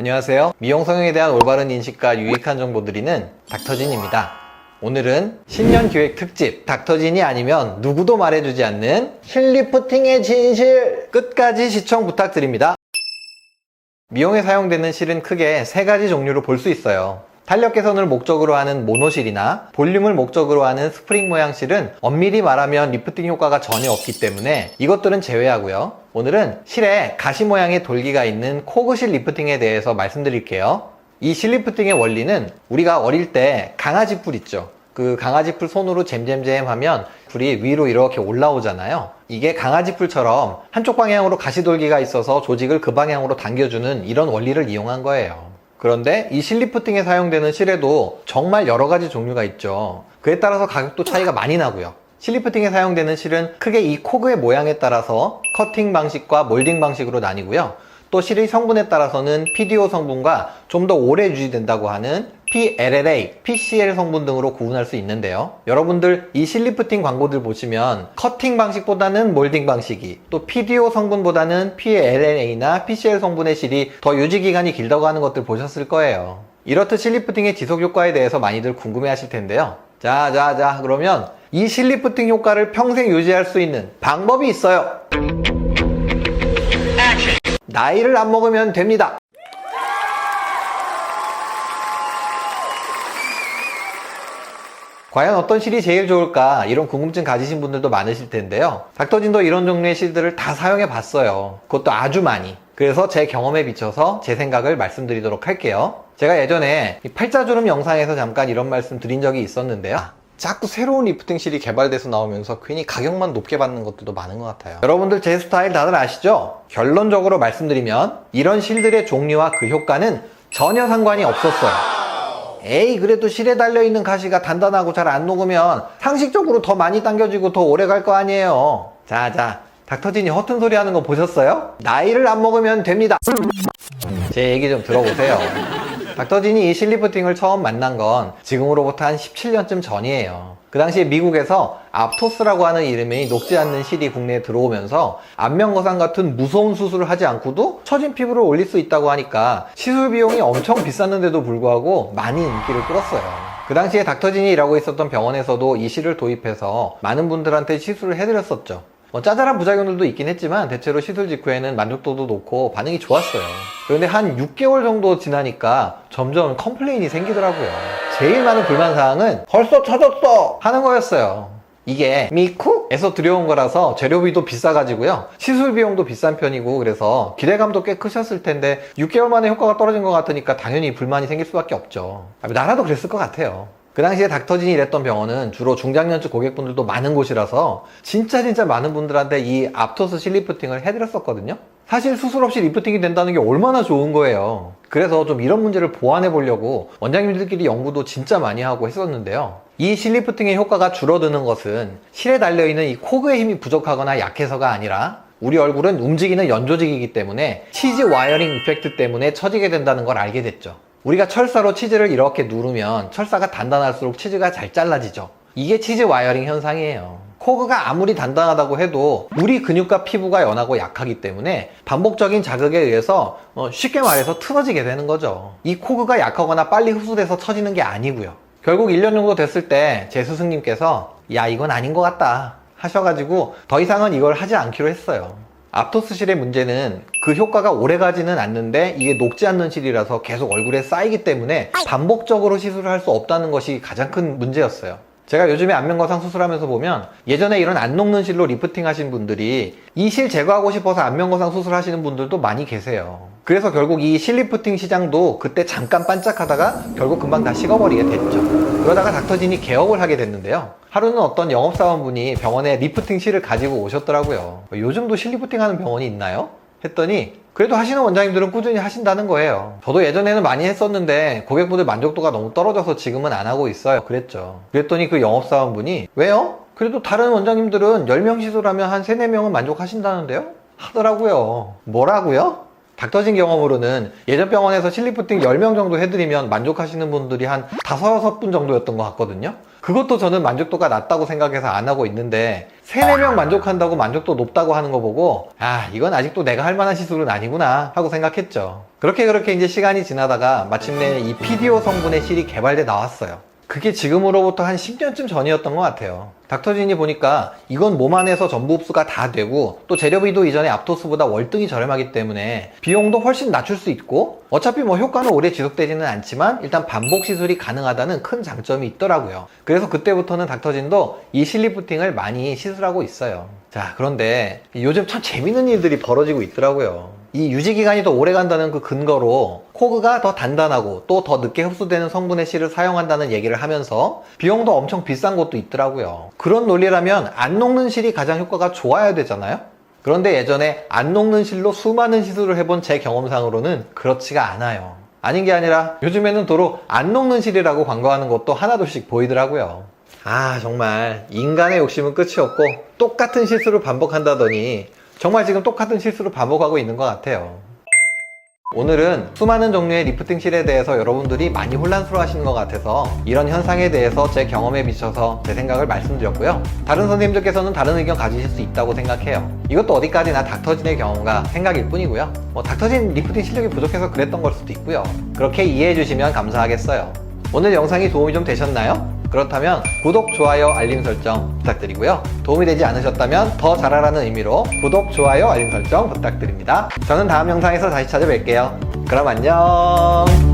안녕하세요. 미용 성형에 대한 올바른 인식과 유익한 정보 드리는 닥터진입니다. 오늘은 신년 기획 특집 닥터진이 아니면 누구도 말해주지 않는 실리프팅의 진실 끝까지 시청 부탁드립니다. 미용에 사용되는 실은 크게 세 가지 종류로 볼 수 있어요. 탄력 개선을 목적으로 하는 모노실이나 볼륨을 목적으로 하는 스프링 모양 실은 엄밀히 말하면 리프팅 효과가 전혀 없기 때문에 이것들은 제외하고요. 오늘은 실에 가시 모양의 돌기가 있는 코그실 리프팅에 대해서 말씀드릴게요. 이 실 리프팅의 원리는 우리가 어릴 때 강아지 뿔 있죠. 그 강아지 뿔 손으로 잼잼잼 하면 뿔이 위로 이렇게 올라오잖아요. 이게 강아지 뿔처럼 한쪽 방향으로 가시돌기가 있어서 조직을 그 방향으로 당겨주는 이런 원리를 이용한 거예요. 그런데 이 실리프팅에 사용되는 실에도 정말 여러 가지 종류가 있죠. 그에 따라서 가격도 차이가 많이 나고요. 실리프팅에 사용되는 실은 크게 이 코그의 모양에 따라서 커팅 방식과 몰딩 방식으로 나뉘고요. 또 실의 성분에 따라서는 PDO 성분과 좀 더 오래 유지된다고 하는 PLLA, PCL 성분 등으로 구분할 수 있는데요. 여러분들 이 실리프팅 광고들 보시면 커팅 방식보다는 몰딩 방식이 또 PDO 성분보다는 PLLA나 PCL 성분의 실이 더 유지 기간이 길다고 하는 것들 보셨을 거예요. 이렇듯 실리프팅의 지속 효과에 대해서 많이들 궁금해 하실 텐데요. 자, 자, 자, 그러면 이 실리프팅 효과를 평생 유지할 수 있는 방법이 있어요. 나이를 안 먹으면 됩니다. 과연 어떤 실이 제일 좋을까? 이런 궁금증 가지신 분들도 많으실 텐데요. 닥터진도 이런 종류의 실들을 다 사용해 봤어요. 그것도 아주 많이. 그래서 제 경험에 비춰서 제 생각을 말씀드리도록 할게요. 제가 예전에 이 팔자주름 영상에서 잠깐 이런 말씀 드린 적이 있었는데요. 자꾸 새로운 리프팅 실이 개발돼서 나오면서 괜히 가격만 높게 받는 것들도 많은 것 같아요. 여러분들 제 스타일 다들 아시죠? 결론적으로 말씀드리면 이런 실들의 종류와 그 효과는 전혀 상관이 없었어요. 에이 그래도 실에 달려있는 가시가 단단하고 잘 안 녹으면 상식적으로 더 많이 당겨지고 더 오래 갈 거 아니에요. 자자 닥터진이 허튼 소리 하는 거 보셨어요? 나이를 안 먹으면 됩니다. 제 얘기 좀 들어보세요 닥터진이 이 실리프팅을 처음 만난 건 지금으로부터 한 17년쯤 전이에요. 그 당시에 미국에서 앞토스라고 하는 이름의 녹지 않는 실이 국내에 들어오면서 안면거상 같은 무서운 수술을 하지 않고도 처진 피부를 올릴 수 있다고 하니까 시술 비용이 엄청 비쌌는데도 불구하고 많이 인기를 끌었어요. 그 당시에 닥터진이 일하고 있었던 병원에서도 이 실을 도입해서 많은 분들한테 시술을 해드렸었죠. 뭐 짜잘한 부작용들도 있긴 했지만 대체로 시술 직후에는 만족도도 높고 반응이 좋았어요. 그런데 한 6개월 정도 지나니까 점점 컴플레인이 생기더라고요. 제일 많은 불만사항은 벌써 터졌어! 하는 거였어요. 이게 미쿡에서 들여온 거라서 재료비도 비싸가지고요. 시술 비용도 비싼 편이고 그래서 기대감도 꽤 크셨을 텐데 6개월 만에 효과가 떨어진 것 같으니까 당연히 불만이 생길 수밖에 없죠. 아, 나라도 그랬을 것 같아요. 그 당시에 닥터진이 일했던 병원은 주로 중장년층 고객분들도 많은 곳이라서 진짜 진짜 많은 분들한테 이 앞토스 실리프팅을 해드렸었거든요. 사실 수술 없이 리프팅이 된다는 게 얼마나 좋은 거예요. 그래서 좀 이런 문제를 보완해 보려고 원장님들끼리 연구도 진짜 많이 하고 했었는데요. 이 실리프팅의 효과가 줄어드는 것은 실에 달려있는 이 코그의 힘이 부족하거나 약해서가 아니라 우리 얼굴은 움직이는 연조직이기 때문에 치즈 와이어링 이펙트 때문에 처지게 된다는 걸 알게 됐죠. 우리가 철사로 치즈를 이렇게 누르면 철사가 단단할수록 치즈가 잘 잘라지죠. 이게 치즈 와이어링 현상이에요. 코그가 아무리 단단하다고 해도 우리 근육과 피부가 연하고 약하기 때문에 반복적인 자극에 의해서 어, 쉽게 말해서 틀어지게 되는 거죠. 이 코그가 약하거나 빨리 흡수돼서 처지는 게 아니고요. 결국 1년 정도 됐을 때 제 스승님께서 야 이건 아닌 것 같다 하셔가지고 더 이상은 이걸 하지 않기로 했어요. 앞토스실의 문제는 그 효과가 오래 가지는 않는데 이게 녹지 않는 실이라서 계속 얼굴에 쌓이기 때문에 반복적으로 시술을 할 수 없다는 것이 가장 큰 문제였어요. 제가 요즘에 안면거상 수술하면서 보면 예전에 이런 안 녹는 실로 리프팅 하신 분들이 이 실 제거하고 싶어서 안면거상 수술하시는 분들도 많이 계세요. 그래서 결국 이 실 리프팅 시장도 그때 잠깐 반짝하다가 결국 금방 다 식어버리게 됐죠. 그러다가 닥터진이 개업을 하게 됐는데요. 하루는 어떤 영업사원분이 병원에 리프팅 실을 가지고 오셨더라고요. 요즘도 실 리프팅 하는 병원이 있나요? 했더니 그래도 하시는 원장님들은 꾸준히 하신다는 거예요. 저도 예전에는 많이 했었는데 고객분들 만족도가 너무 떨어져서 지금은 안 하고 있어요. 그랬죠. 그랬더니 그 영업사원분이 왜요? 그래도 다른 원장님들은 10명 시술하면 한 3, 4명은 만족하신다는데요? 하더라고요. 뭐라고요? 닥터진 경험으로는 예전 병원에서 실리프팅 10명 정도 해드리면 만족하시는 분들이 한 5, 6분 정도였던 것 같거든요. 그것도 저는 만족도가 낮다고 생각해서 안 하고 있는데 3, 4명 만족한다고 만족도 높다고 하는 거 보고 아 이건 아직도 내가 할 만한 시술은 아니구나 하고 생각했죠. 그렇게 그렇게 이제 시간이 지나다가 마침내 이 PDO 성분의 실이 개발돼 나왔어요. 그게 지금으로부터 한 10년쯤 전이었던 것 같아요. 닥터진이 보니까 이건 몸 안에서 전부 흡수가 다 되고 또 재료비도 이전에 앞토스보다 월등히 저렴하기 때문에 비용도 훨씬 낮출 수 있고 어차피 뭐 효과는 오래 지속되지는 않지만 일단 반복 시술이 가능하다는 큰 장점이 있더라고요. 그래서 그때부터는 닥터진도 이 실리프팅을 많이 시술하고 있어요. 자, 그런데 요즘 참 재밌는 일들이 벌어지고 있더라고요. 이 유지 기간이 더 오래 간다는 그 근거로 코그가 더 단단하고 또 더 늦게 흡수되는 성분의 실을 사용한다는 얘기를 하면서 비용도 엄청 비싼 것도 있더라고요. 그런 논리라면 안 녹는 실이 가장 효과가 좋아야 되잖아요? 그런데 예전에 안 녹는 실로 수많은 시술을 해본 제 경험상으로는 그렇지가 않아요. 아닌 게 아니라 요즘에는 도로 안 녹는 실이라고 광고하는 것도 하나둘씩 보이더라고요. 아, 정말 인간의 욕심은 끝이 없고 똑같은 실수를 반복한다더니 정말 지금 똑같은 실수를 반복하고 있는 것 같아요. 오늘은 수많은 종류의 리프팅 실에 대해서 여러분들이 많이 혼란스러워 하시는 것 같아서 이런 현상에 대해서 제 경험에 비춰서 제 생각을 말씀드렸고요. 다른 선생님들께서는 다른 의견 가지실 수 있다고 생각해요. 이것도 어디까지나 닥터진의 경험과 생각일 뿐이고요. 뭐 닥터진 리프팅 실력이 부족해서 그랬던 걸 수도 있고요. 그렇게 이해해 주시면 감사하겠어요. 오늘 영상이 도움이 좀 되셨나요? 그렇다면 구독, 좋아요, 알림 설정 부탁드리고요. 도움이 되지 않으셨다면 더 잘하라는 의미로 구독, 좋아요, 알림 설정 부탁드립니다. 저는 다음 영상에서 다시 찾아뵐게요. 그럼 안녕!